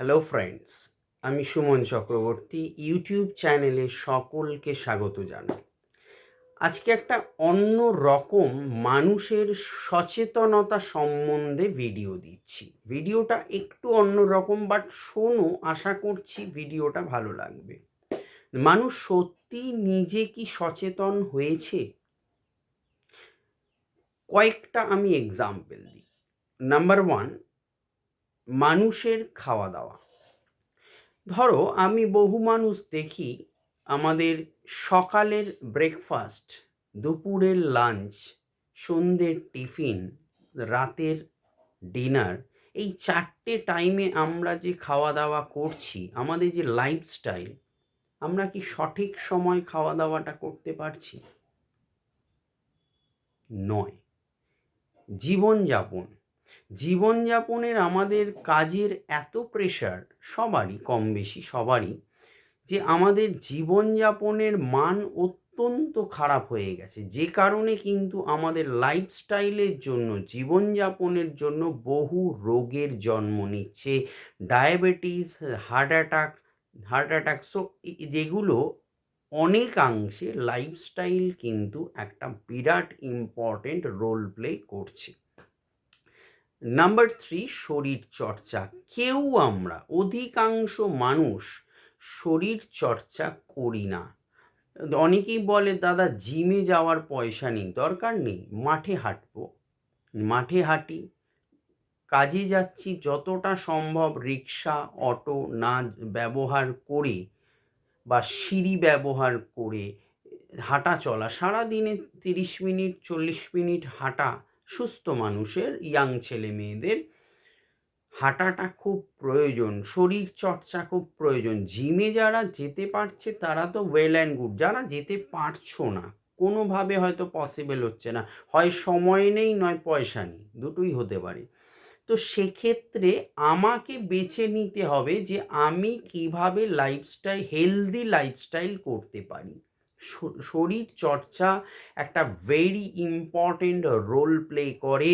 Hello friends আমি Suman Chakraborty YouTube চ্যানেলে সকলকে স্বাগত জানাই। আজকে একটা অন্য রকম মানুষের সচেতনতা সম্বন্ধে ভিডিও দিচ্ছি। ভিডিওটা একটু অন্য রকম বাট শোনো, আশা করছি ভিডিওটা ভালো লাগবে। মানুষ সত্যি নিজে কি সচেতন হয়েছে? কয়েকটা আমি এক্সাম্পল দিই। নাম্বার ওয়ান মানুষের খাওয়া দাওয়া। ধরো, আমি বহু মানুষ দেখি আমাদের সকালের ব্রেকফাস্ট দুপুরের লাঞ্চ সন্ধ্যের টিফিন রাতের ডিনার এই চারটে টাইমে আমরা যে খাওয়া দাওয়া করছি, আমাদের যে লাইফস্টাইল আমরা কি সঠিক সময় খাওয়া দাওয়াটা করতে পারছি? নয়। জীবনযাপন। জীবনযাপনের আমাদের কাজের এত প্রেশার সবারই, কম বেশি সবারই, যে আমাদের জীবনযাপনের মান অত্যন্ত খারাপ হয়ে গেছে। যে কারণে কিন্তু আমাদের লাইফস্টাইলের জন্য, জীবনযাপনের জন্য বহু রোগের জন্ম নিচ্ছে। Diabetes heart attack heart attack so যেগুলো অনেকাংশে লাইফস্টাইল কিন্তু একটা বিরাট ইম্পর্টেন্ট রোল প্লে করছে। নাম্বার থ্রি শরীর চর্চা। কেউ আমরা, অধিকাংশ মানুষ শরীর চর্চা করি না। অনেকেই বলে, দাদা জিমে যাওয়ার পয়সা নেই, দরকার নেই, মাঠে হাঁটবো। মাঠে হাঁটি, কাজে যাচ্ছি, যতটা সম্ভব রিক্সা, অটো না ব্যবহার করে বা সিঁড়ি ব্যবহার করে হাঁটা চলা। সারাদিনে তিরিশ মিনিট, চল্লিশ মিনিট হাঁটা সুস্থ মানুষের ইয়াং ছেলে মেয়েদের হাঁটাটা খুব প্রয়োজন, শরীর চর্চা খুব প্রয়োজন। জিমে যারা যেতে পারছে তারা তো ওয়েল অ্যান্ড গুড যারা যেতে পারছ না, কোনোভাবে হয়তো পসিবল হচ্ছে না। হয় সময় নেই, নয় পয়সা নেই, দুটোই হতে পারে। তো সেক্ষেত্রে আমাকে বেছে নিতে হবে যে আমি কীভাবে লাইফস্টাইল হেলদি লাইফস্টাইল করতে পারি। শরীর চর্চা একটা ভেরি ইম্পর্টেন্ট রোল প্লে করে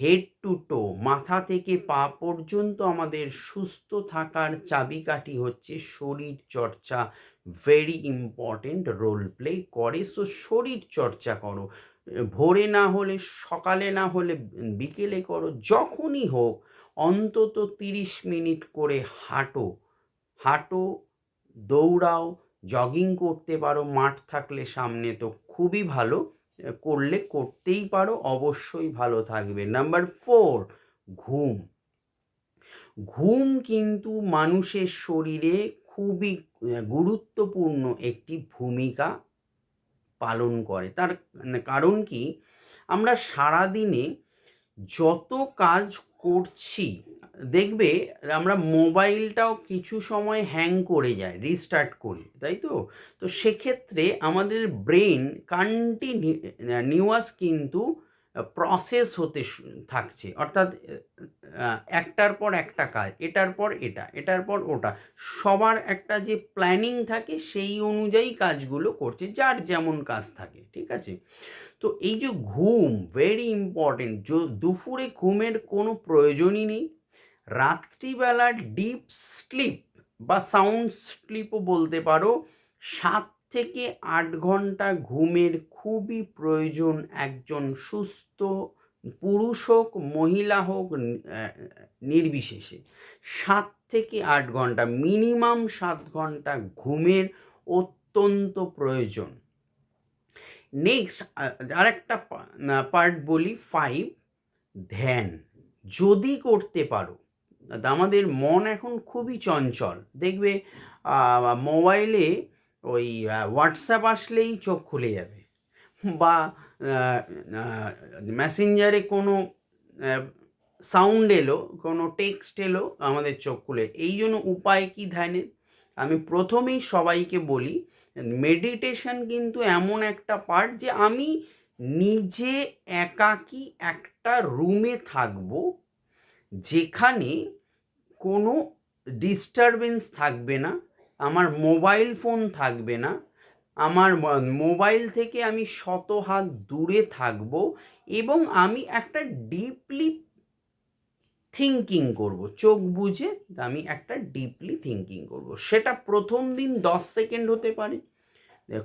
হেড টু টো মাথা থেকে পা পর্যন্ত আমাদের সুস্থ থাকার চাবিকাঠি হচ্ছে শরীর চর্চা ভেরি ইম্পর্টেন্ট রোল প্লে করে। সো শরীর চর্চা করো, ভোরে না হলে, সকালে না হলে, বিকেলে করো, যখনই হোক, অন্তত তিরিশ মিনিট করে হাঁটো হাঁটো, দৌড়াও জগিং করতে পারো, মাঠ থাকলে সামনে তো খুবই ভালো। করলে করতেই পারো, অবশ্যই ভালো থাকবে। নাম্বার ফোর ঘুম। ঘুম কিন্তু মানুষের শরীরে খুবই গুরুত্বপূর্ণ একটি ভূমিকা পালন করে। তার কারণ কি? আমরা সারাদিনে যত কাজ করছি দেখবে আমরা মোবাইলটাও কিছু সময় হ্যাং করে যায় রিস্টার্ট করি, তাই তো? তো সেক্ষেত্রে আমাদের ব্রেন কন্টিনিউয়াস কিন্তু প্রসেস হতে থাকছে। অর্থাৎ একটার পর একটা কাজ, এটার পর এটা, এটার পর ওটা। সবার একটা যে প্ল্যানিং থাকে, সেই অনুযায়ী কাজগুলো করছে, যার যেমন কাজ থাকে, ঠিক আছে? তো এই যে ঘুম ভেরি ইম্পর্টেন্ট দুপুরে ঘুমের কোনো প্রয়োজনই নেই। রাত্রিবেলা ডিপ স্লিপ বা সাউন্ড স্লিপও বলতে পারো, সাত থেকে আট ঘণ্টা ঘুমের খুবই প্রয়োজন একজন সুস্থ পুরুষ হোক, মহিলা হোক নির্বিশেষে। সাত থেকে আট ঘণ্টা মিনিমাম সাত ঘণ্টা ঘুমের অত্যন্ত প্রয়োজন। নেক্সট আরেকটা পার্ট বলি ফাইভ ধ্যান। যদি করতে পারো আমাদের মন এখন খুবই চঞ্চল। দেখবে মোবাইলে ওই হোয়াটসঅ্যাপ আসলেই চোখ খুলে যাবে। বা মেসেঞ্জারে কোনো সাউন্ড এলো, কোনো টেক্সট এলো, আমাদের চোখ খুলে এই জন্য উপায় কি ধ্যানের? আমি প্রথমেই সবাইকে বলি, মেডিটেশন কিন্তু এমন একটা পার্ট যে আমি নিজে একাকি একটা রুমে থাকব যেখানে কোনো ডিস্টারবেন্স থাকবে না, আমার মোবাইল ফোন থাকবে না, আমার মোবাইল থেকে আমি শত হাত দূরে থাকব এবং আমি একটা ডিপলি থিঙ্কিং করব। চোখ বুঝে আমি একটা ডিপলি থিঙ্কিং করব। সেটা প্রথম দিন দশ সেকেন্ড হতে পারে,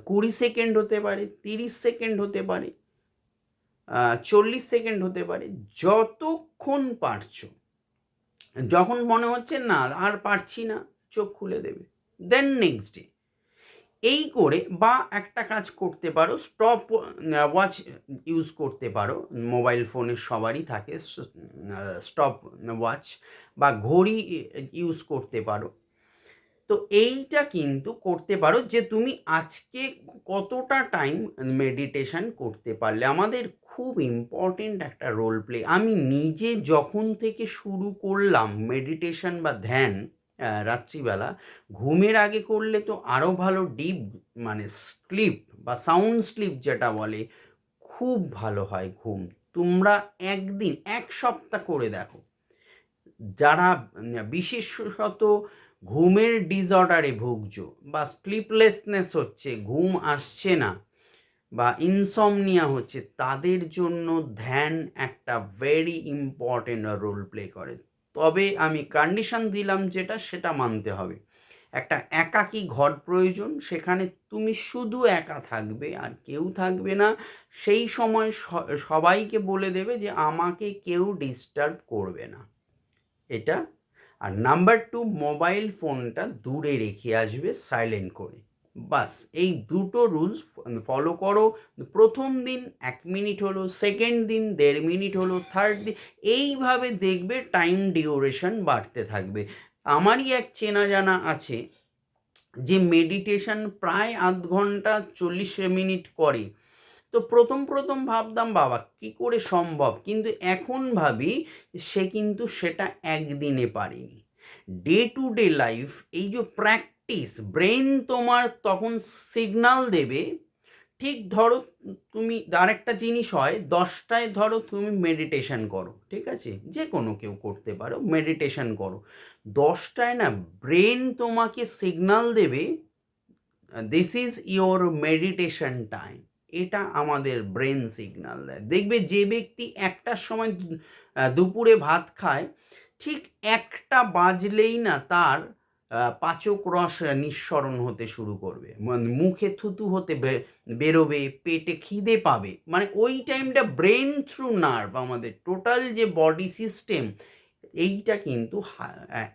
কুড়ি সেকেন্ড হতে পারে, তিরিশ সেকেন্ড হতে পারে চল্লিশ সেকেন্ড হতে পারে, যতক্ষণ পারছ। যখন মনে হচ্ছে না, আর পারছি না, চোখ খুলে দেবে। দেন নেক্সট ডে এই করে বা একটা কাজ করতে পারো স্টপ ওয়াচ ইউজ করতে পারো মোবাইল ফোনে সবারই থাকে স্টপ ওয়াচ বা ঘড়ি ইউজ করতে পারো। তো এইটা কিন্তু করতে পারো যে তুমি আজকে কতটা টাইম মেডিটেশন করতে পারলে। আমাদের খুব ইম্পর্টেন্ট একটা রোল প্লে আমি নিজে যখন থেকে শুরু করলাম মেডিটেশন বা ধ্যান রাত্রিবেলা, ঘুমের আগে করলে তো আরও ভালো ডিপ মানে স্লিপ বা সাউন্ড স্লিপ যেটা বলে, খুব ভালো হয় ঘুম। তোমরা একদিন, এক সপ্তাহ করে দেখো। যারা বিশেষত ঘুমের ডিসঅর্ডারে ভুগছো বা স্লিপলেসনেস হচ্ছে, ঘুম আসছে না বা ইনসমনিয়া হচ্ছে, তাদের জন্য ধ্যান একটা ভেরি ইম্পর্টেন্ট রোল প্লে করে। তবে আমি কন্ডিশন দিলাম যেটা, সেটা মানতে হবে। একটা একাকী ঘর প্রয়োজন, সেখানে তুমি শুধু একা থাকবে আর কেউ থাকবে না। সেই সময় সবাইকে বলে দেবে যে আমাকে কেউ ডিস্টার্ব করবে না। এটা। আর নাম্বার টু মোবাইল ফোনটা দূরে রেখে আসবে সাইলেন্ট করে। বাস, এই দুটো রুলস ফলো করো। প্রথম দিন এক মিনিট হলো সেকেন্ড দিন দেড় মিনিট হলো থার্ড দিন, এইভাবে দেখবে টাইম ডিউরেশন বাড়তে থাকবে। আমারই এক চেনা জানা আছে যে মেডিটেশন প্রায় আধ ঘণ্টা চল্লিশ মিনিট করে। তো প্রথম প্রথম ভাবতাম, বাবা, কি করে সম্ভব? কিন্তু এখন ভাবি সে কিন্তু সেটা একদিনে পারেনি। ডে টু ডে লাইফ এই যে প্র্যাকটিস ব্রেন তোমার তখন সিগনাল দেবে। ঠিক ধরো তুমি আর একটা জিনিস হয়, দশটায় ধরো তুমি মেডিটেশন করো, ঠিক আছে? যে কোনো কেউ করতে পারো মেডিটেশন করো। দশটায় না ব্রেন তোমাকে সিগনাল দেবে this is your meditation time এটা আমাদের ব্রেন সিগনাল দেয়। দেখবে যে ব্যক্তি একটার সময় দুপুরে ভাত খায়, ঠিক একটা বাজলেই না তার পাচক রস নিঃসরণ হতে শুরু করবে। মুখে থুতু হতে বেরোবে, পেটে খিদে পাবে। মানে ওই টাইমটা ব্রেন থ্রু নার্ভ আমাদের টোটাল যে বডি সিস্টেম এইটা কিন্তু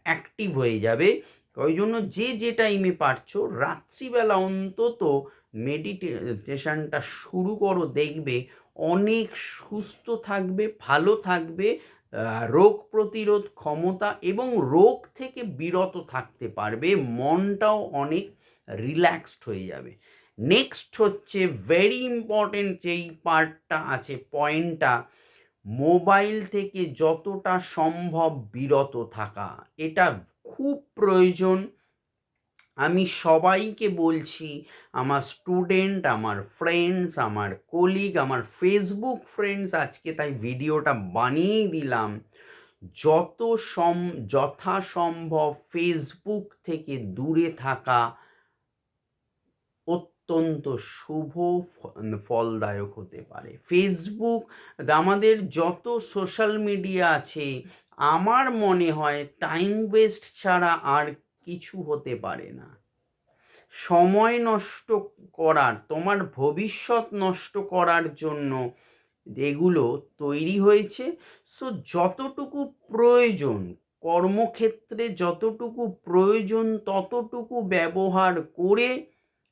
অ্যাক্টিভ হয়ে যাবে। ওই জন্য যে যে টাইমে পারছ, রাত্রিবেলা অন্তত মেডিটেশনটা শুরু করো, দেখবে অনেক সুস্থ থাকবে, ভালো থাকবে রোগ প্রতিরোধ ক্ষমতা এবং রোগ থেকে বিরত থাকতে পারবে, মনটাও অনেক রিল্যাক্সড হয়ে যাবে। নেক্সট হচ্ছে ভেরি ইম্পর্টেন্ট যেই পার্টটা আছে পয়েন্টটা মোবাইল থেকে যতটা সম্ভব বিরত থাকা। এটা খুব প্রয়োজন। আমি সবাইকে বলছি, আমার স্টুডেন্ট আমার ফ্রেন্ডস আমার কলিগ আমার ফেসবুক ফ্রেন্ডস আজকে তাই ভিডিওটা বানিয়েই দিলাম। যত সম, যথাসম্ভব ফেসবুক থেকে দূরে থাকা অত্যন্ত শুভ ফলদায়ক হতে পারে। ফেসবুক আমাদের যত সোশ্যাল মিডিয়া আছে, আমার মনে হয় টাইম ওয়েস্ট ছাড়া আর কিছু হতে পারে না। সময় নষ্ট করার, তোমার ভবিষ্যৎ নষ্ট করার জন্য এগুলো তৈরি হয়েছে। সো যতটুকু প্রয়োজন, কর্মক্ষেত্রে যতটুকু প্রয়োজন, ততটুকু ব্যবহার করে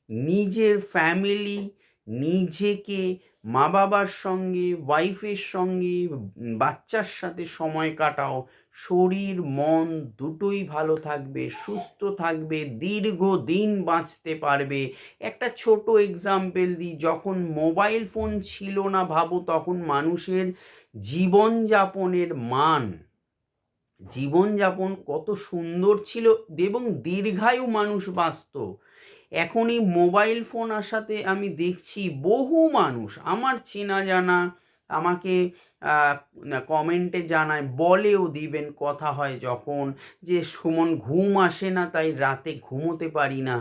নিজের ফ্যামিলি নিজেকে মা বাবার সঙ্গে ওয়াইফের সঙ্গে বাচ্চার সাথে সময় কাটাও। শরীর, মন দুটোই ভালো থাকবে, সুস্থ থাকবে দীর্ঘ দিন বাঁচতে পারবে। একটা ছোট এক্সাম্পল দিই, যখন মোবাইল ফোন ছিল না ভাবো, তখন মানুষের জীবনযাপনের মান, জীবনযাপন কত সুন্দর ছিল এবং দীর্ঘায়ু মানুষ বাঁচত। এখন এই মোবাইল ফোন আসাতে আমি দেখছি বহু মানুষ, আমার চেনা জানা, আমাকে কমেন্টে জানায়, বলেও দিবেন কথা হয় যখন যে সুমন ঘুম আসে না, তাই রাতে ঘুমোতে পারি না।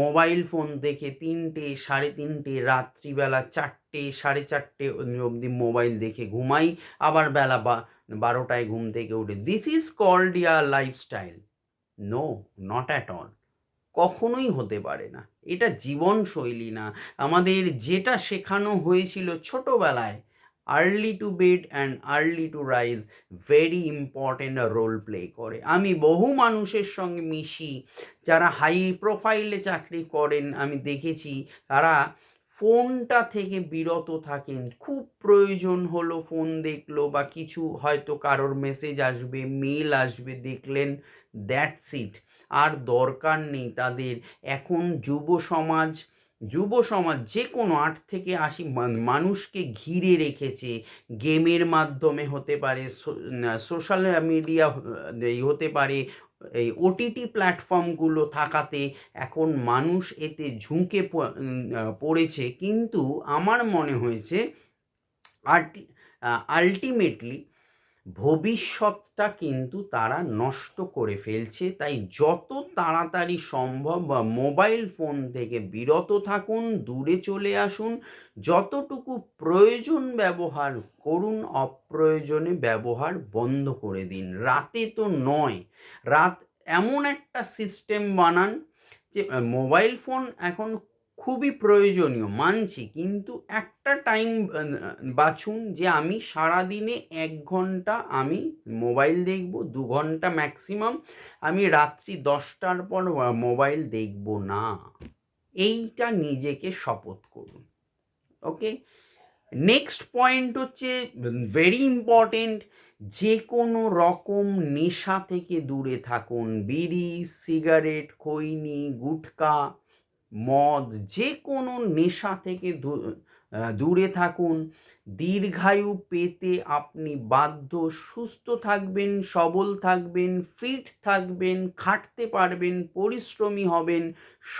মোবাইল ফোন দেখে তিনটে, সাড়ে তিনটে, রাত্রিবেলা চারটে, সাড়ে চারটে অবধি মোবাইল দেখে ঘুমাই, আবার বেলা বা, বারোটায় ঘুম থেকে উঠে। This is called your lifestyle no not at all কখনোই হতে পারে না। এটা জীবনশৈলী না। আমাদের যেটা শেখানো হয়েছিল ছোটোবেলায় early to bed and early to rise very important role play করে। আমি বহু মানুষের সঙ্গে মিশি, যারা হাই প্রোফাইলে চাকরি করেন, আমি দেখেছি তারা ফোনটা থেকে বিরত থাকেন। খুব প্রয়োজন হলো ফোন দেখল বা কিছু হয়তো কারোর মেসেজ আসবে মেল আসবে, দেখলেন দ্যাটস ইট আর দরকার নেই তাদের। এখন যুব সমাজ যুব সমাজ যে কোনো আট থেকে আশি মানুষকে ঘিরে রেখেছে। গেমের মাধ্যমে হতে পারে সোশ্যাল মিডিয়া হতে পারে, এই ওটিটি প্ল্যাটফর্মগুলো থাকাতে এখন মানুষ এতে ঝুঁকে পড়েছে। কিন্তু আমার মনে হয়েছে আলটিমেটলি ভবিষ্যৎটা কিন্তু তারা নষ্ট করে ফেলছে। তাই যত তাড়াতাড়ি সম্ভব বা মোবাইল ফোন থেকে বিরত থাকুন, দূরে চলে আসুন। যতটুকু প্রয়োজন ব্যবহার করুন, অপ্রয়োজনে ব্যবহার বন্ধ করে দিন। রাতে তো নয়। রাত এমন একটা সিস্টেম বানান যে মোবাইল ফোন এখন খুবই প্রয়োজনীয়, মানছি। কিন্তু একটা টাইম বাছুন যে আমি সারাদিনে এক ঘণ্টা আমি মোবাইল দেখব, দু ঘণ্টা ম্যাক্সিমাম আমি রাত্রি দশটার পর মোবাইল দেখব না। এইটা নিজেকে শপথ করুন ওকে নেক্সট পয়েন্ট হচ্ছে ভেরি ইম্পর্টেন্ট যে কোনো রকম নেশা থেকে দূরে থাকুন। বিড়ি সিগারেট খৈনি, গুটকা মদ যে কোনো নেশা থেকে দূরে থাকুন। দীর্ঘায়ু পেতে আপনি বাধ্য, সুস্থ থাকবেন, সবল থাকবেন, ফিট থাকবেন, খাটতে পারবেন, পরিশ্রমী হবেন,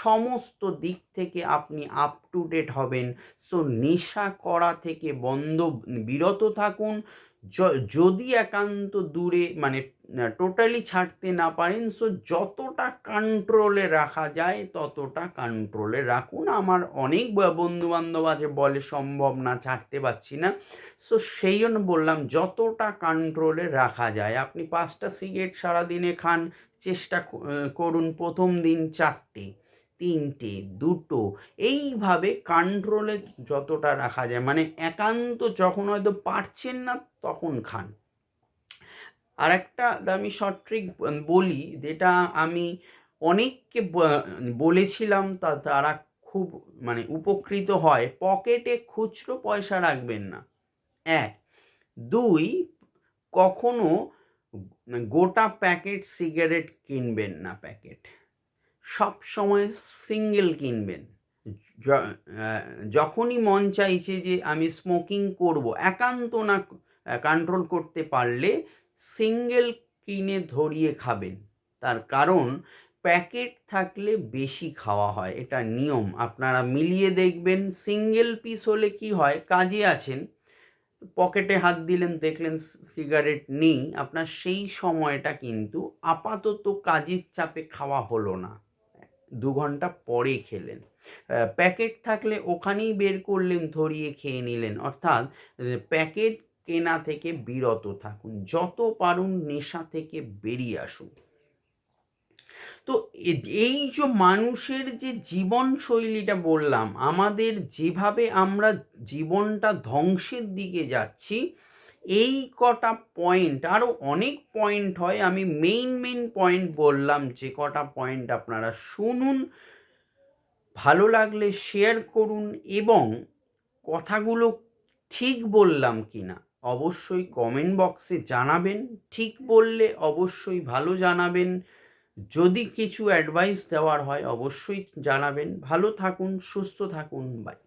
সমস্ত দিক থেকে আপনি আপ টু ডেট হবেন। সো নেশা করা থেকে বন্ধ, বিরত থাকুন। যদি একান্ত দূরে মানে টোটালি ছাড়তে না পারেন সো যতটা কন্ট্রোলে রাখা যায়, ততটা কন্ট্রোলে রাখুন। আমার অনেক বন্ধু বান্ধব আছে, বলে সম্ভব না, ছাড়তে পারছি না। সো সেই জন্য বললাম, যতটা কন্ট্রোলে রাখা যায়, আপনি পাঁচটা সিগারেট সারাদিনে খান, চেষ্টা করুন প্রথম দিন চারটে, তিনটে, দুটো, এইভাবে কন্ট্রোলে যতটা রাখা যায় মানে একান্ত যখন হয়তো পারছেন না, তখন খান। আর একটা আমি শর্ট ট্রিক বলি, যেটা আমি অনেককে বলেছিলাম, তা, তারা খুব মানে উপকৃত হয়, পকেটে খুচরো পয়সা রাখবেন না। এক। দুই, কখনো গোটা প্যাকেট সিগারেট কিনবেন না প্যাকেট। সব সময় সিঙ্গেল কিনবেন। যখনই মন চাইছে যে আমি স্মোকিং করব, একান্ত না কন্ট্রোল করতে পারলে সিঙ্গেল কিনে ধরিয়ে খাবেন। তার কারণ প্যাকেট থাকলে বেশি খাওয়া হয়, এটা নিয়ম। আপনারা মিলিয়ে দেখবেন, সিঙ্গেল পিস হলে কি হয়, কাজে আছেন, পকেটে হাত দিলেন, দেখলেন সিগারেট নেই, আপনার সেই সময়টা কিন্তু আপাতত কাজের চাপে খাওয়া হলো না। দু ঘণ্টা পরে খেলেন। প্যাকেট থাকলে ওখানেই বের করলেন, ধরিয়ে খেয়ে নিলেন। অর্থাৎ প্যাকেট কেনা থেকে বিরত থাকুন। যত পারুন নেশা থেকে বেরিয়ে আসুন। তো এই যে মানুষের যে জীবনশৈলীটা বললাম, আমাদের যেভাবে আমরা জীবনটা ধ্বংসের দিকে যাচ্ছি, এই কটা পয়েন্ট আরও অনেক পয়েন্ট হয়, আমি মেইন মেইন পয়েন্ট বললাম, যে কটা পয়েন্ট আপনারা শুনুন, ভালো লাগলে শেয়ার করুন এবং কথাগুলো ঠিক বললাম কি না অবশ্যই কমেন্ট বক্সে জানাবেন, ঠিক বললে অবশ্যই ভালো জানাবেন। যদি কিছু অ্যাডভাইস দেওয়ার হয় অবশ্যই জানাবেন। ভালো থাকুন সুস্থ থাকুন বাই